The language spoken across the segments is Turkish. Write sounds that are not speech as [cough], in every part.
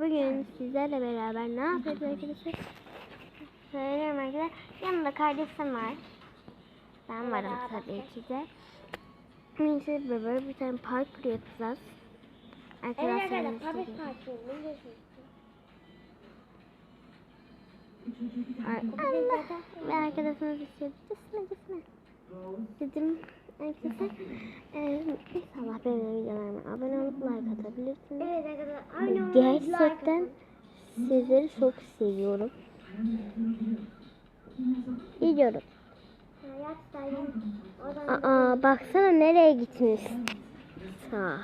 bugün sizlerle beraber ne yapıyoruz arkadaşlar? Söylüyorum arkadaşlar. Yanımda kardeşim var. Ben varım tabii ki de. Neyse böyle bir tane parkur yapacağız. Arkadaşlarımız Allah ve arkadaşımız istiyor. Gitme gitme. Dedim arkadaşlar. E, inşallah benim videolarıma abone olup like atabilirsiniz. Evet arkadaşlar. Gerçekten sizleri çok seviyorum. Gidiyorum. Aa baksana nereye gitmiş. Sağ.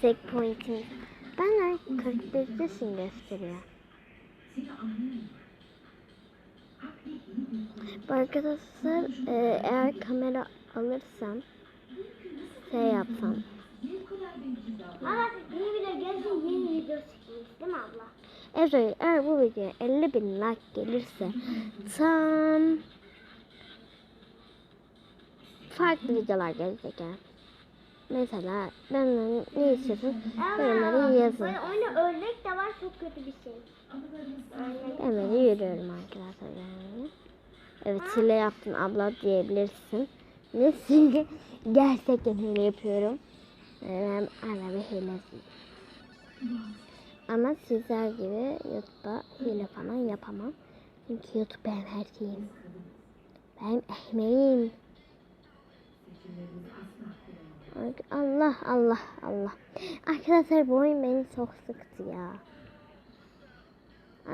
Sek point'im. Ben 45'tesin gösteriyor. Arkadaşlar e, eğer kamera alırsam şey yapsam Ama yeni video gelsin yeni video çekeriz değil mi abla? Evet, eğer bu videoya 50 bin like gelirse tam farklı videolar gelecek yani. Mesela benden ne istiyorsun yorumlara yazın. Böyle oyunda ördek de var çok kötü bir şey. Ben böyle yürüyorum arkadaşlar yani. Evet hile yaptın abla diyebilirsin. Ne çünkü [laughs] gerçekten hile yapıyorum. Yani Ben ara bir hilesi. Ama sizler gibi YouTube'da hile falan yapamam. Çünkü YouTube benim her şeyim. Benim ekmeğim. Allah Allah Allah. Arkadaşlar bu oyun beni çok sıktı ya.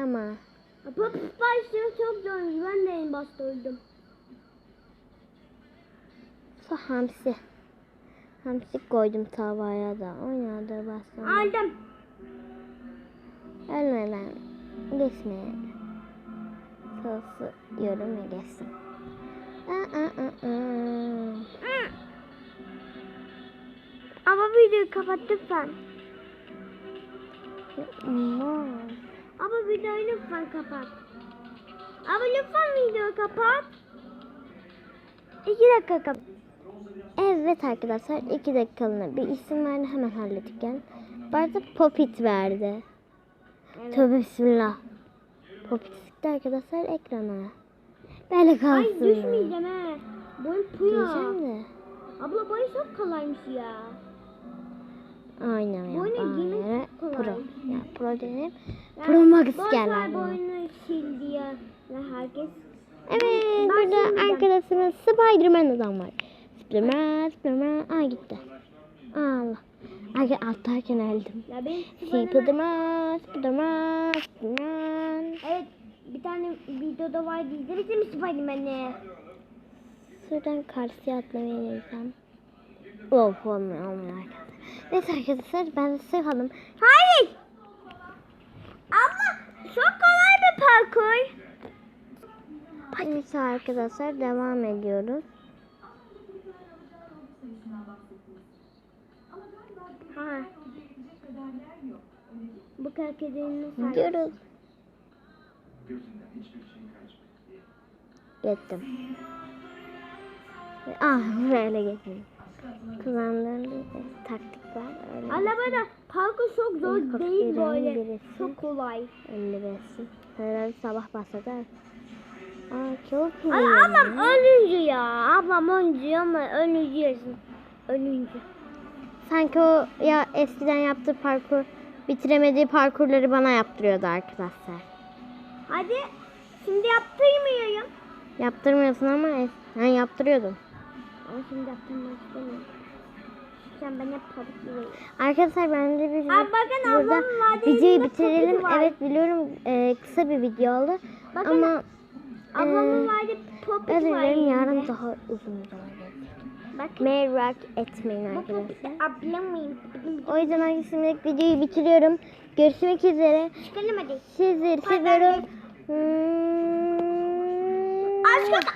Ama Pop başlıyor çok zor. Ben de en başta öldüm. Su hamsi. Hamsi koydum tavaya da. Oynadı bastım. Aldım. Ölmeden geçmeye. Sosu yorum ve geçtim. Aa, aa, aa. Ama videoyu kapat lütfen. Aman. Ama videoyu lütfen kapat. Ama lütfen videoyu kapat. İki dakika kapat. Evet arkadaşlar iki dakikalığına bir isim verdi hemen hallettik gel. Bu arada Popit verdi. Tövbe bismillah. Popit sıktı arkadaşlar ekrana. Böyle kalsın. Ay ya. düşmeyeceğim he. Boyun puya. Diyeceğim de. Abla boyu çok kolaymış ya. Aynen ya. Giymek göre kolay. Pro. Ya pro dedim. Ya, Pro Max aklıma. boyunu sil diye. Ve herkes. Evet Ben burada arkadaşımız Spiderman adam var. Spiderman, Spiderman. Aa gitti. Allah. Ay atlarken öldüm. Ya ben Spiderman, Spiderman, Spiderman. Evet bir tane videoda vardı izlediniz mi Spiderman'i? Şuradan karşıya atlamayı deneyeceğim. Of olmuyor olmuyor arkadaşlar. Neyse arkadaşlar ben sıkalım. Hayır. Abla çok kolay bir parkur. Neyse arkadaşlar devam ediyoruz. Ha. Bu kalkediğini Gidiyoruz. Gittim. Ah böyle geçtim. Kullandığım taktik var. Öyle. Arabada parkur çok zor İlk değil böyle. birisi. Çok kolay. 55. Herhalde sabah başladı. Aa çok iyi. Ablam ölüncü ya. Ablam ölüncü ama ölüncüyorsun. Ölüncü. Sanki o ya eskiden yaptığı parkur bitiremediği parkurları bana yaptırıyordu arkadaşlar. Hadi şimdi yaptırmıyorum. Yaptırmıyorsun ama ben yaptırıyordum. Ama şimdi yaptırmak istemiyorum. Sen ben hep yiyeyim. Arkadaşlar ben de bir bakın burada videoyu bitirelim. Evet biliyorum e, kısa bir video oldu. Bakın, ama Ablamın e, vardı popit var yarın daha uzun zaman Merak etmeyin arkadaşlar. O yüzden şimdilik videoyu bitiriyorum. Görüşmek üzere. Çıkalım hadi. Sizleri seviyorum. Hmm. Aşkım.